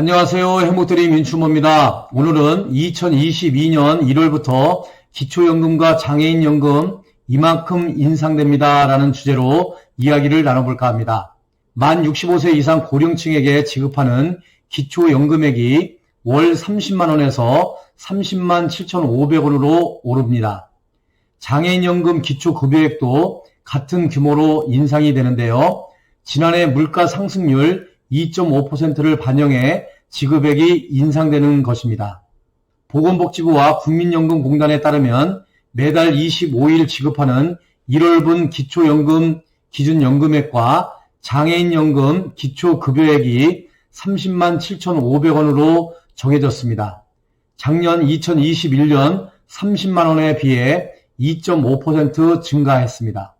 안녕하세요. 행복드림 민추모입니다. 오늘은 2022년 1월부터 기초연금과 장애인연금 이만큼 인상됩니다. 라는 주제로 이야기를 나눠볼까 합니다. 만 65세 이상 고령층에게 지급하는 기초연금액이 월 30만원에서 30만 7,500원으로 오릅니다. 장애인연금 기초급여액도 같은 규모로 인상이 되는데요. 지난해 물가 상승률 2.5%를 반영해 지급액이 인상되는 것입니다. 보건복지부와 국민연금공단에 따르면 매달 25일 지급하는 1월분 기초연금 기준연금액과 장애인연금 기초급여액이 30만 7,500원으로 정해졌습니다. 작년 2021년 30만원에 비해 2.5% 증가했습니다.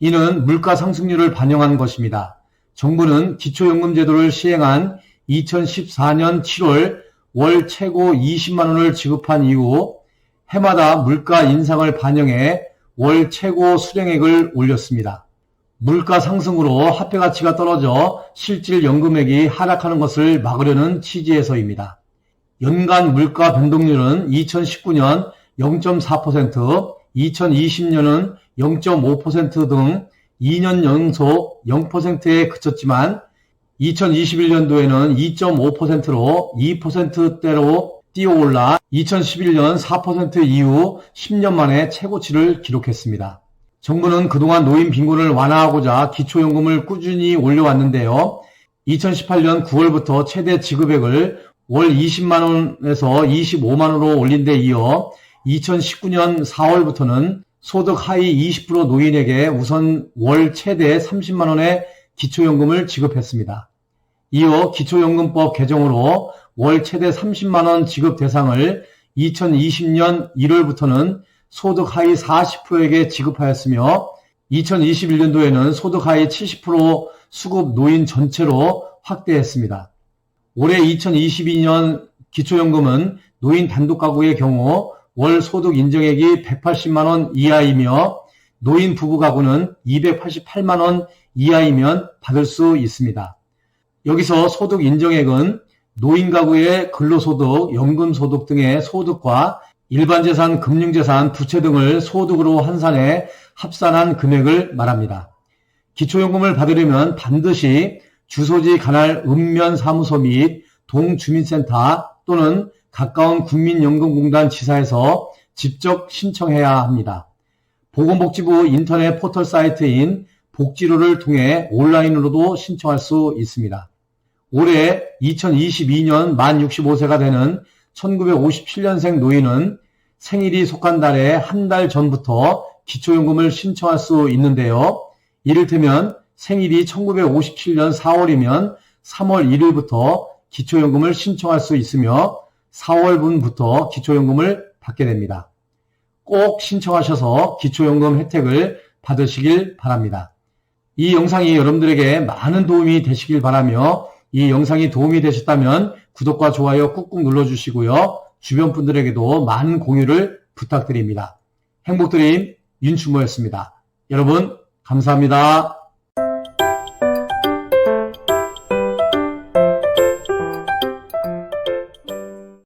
이는 물가 상승률을 반영한 것입니다. 정부는 기초연금제도를 시행한 2014년 7월 월 최고 20만 원을 지급한 이후 해마다 물가 인상을 반영해 월 최고 수령액을 올렸습니다. 물가 상승으로 화폐 가치가 떨어져 실질 연금액이 하락하는 것을 막으려는 취지에서입니다. 연간 물가 변동률은 2019년 0.4%, 2020년은 0.5%등 2년 연속 0%에 그쳤지만 2021년도에는 2.5%로 2%대로 뛰어올라 2011년 4% 이후 10년 만에 최고치를 기록했습니다. 정부는 그동안 노인 빈곤을 완화하고자 기초연금을 꾸준히 올려왔는데요. 2018년 9월부터 최대 지급액을 월 20만원에서 25만원으로 올린 데 이어 2019년 4월부터는 소득 하위 20% 노인에게 우선 월 최대 30만 원의 기초연금을 지급했습니다. 이어 기초연금법 개정으로 월 최대 30만 원 지급 대상을 2020년 1월부터는 소득 하위 40%에게 지급하였으며 2021년도에는 소득 하위 70% 수급 노인 전체로 확대했습니다. 올해 2022년 기초연금은 노인 단독 가구의 경우 월 소득 인정액이 180만 원 이하이며 노인 부부 가구는 288만 원 이하이면 받을 수 있습니다. 여기서 소득 인정액은 노인 가구의 근로소득, 연금소득 등의 소득과 일반재산, 금융재산, 부채 등을 소득으로 환산해 합산한 금액을 말합니다. 기초연금을 받으려면 반드시 주소지 관할 읍면사무소 및 동주민센터 또는 가까운 국민연금공단 지사에서 직접 신청해야 합니다. 보건복지부 인터넷 포털 사이트인 복지로를 통해 온라인으로도 신청할 수 있습니다. 올해 2022년 만 65세가 되는 1957년생 노인은 생일이 속한 달에 한 달 전부터 기초연금을 신청할 수 있는데요. 이를테면 생일이 1957년 4월이면 3월 1일부터 기초연금을 신청할 수 있으며 4월분부터 기초연금을 받게 됩니다. 꼭 신청하셔서 기초연금 혜택을 받으시길 바랍니다. 이 영상이 여러분들에게 많은 도움이 되시길 바라며 이 영상이 도움이 되셨다면 구독과 좋아요 꾹꾹 눌러주시고요. 주변 분들에게도 많은 공유를 부탁드립니다. 행복드림 윤춘모였습니다. 여러분 감사합니다.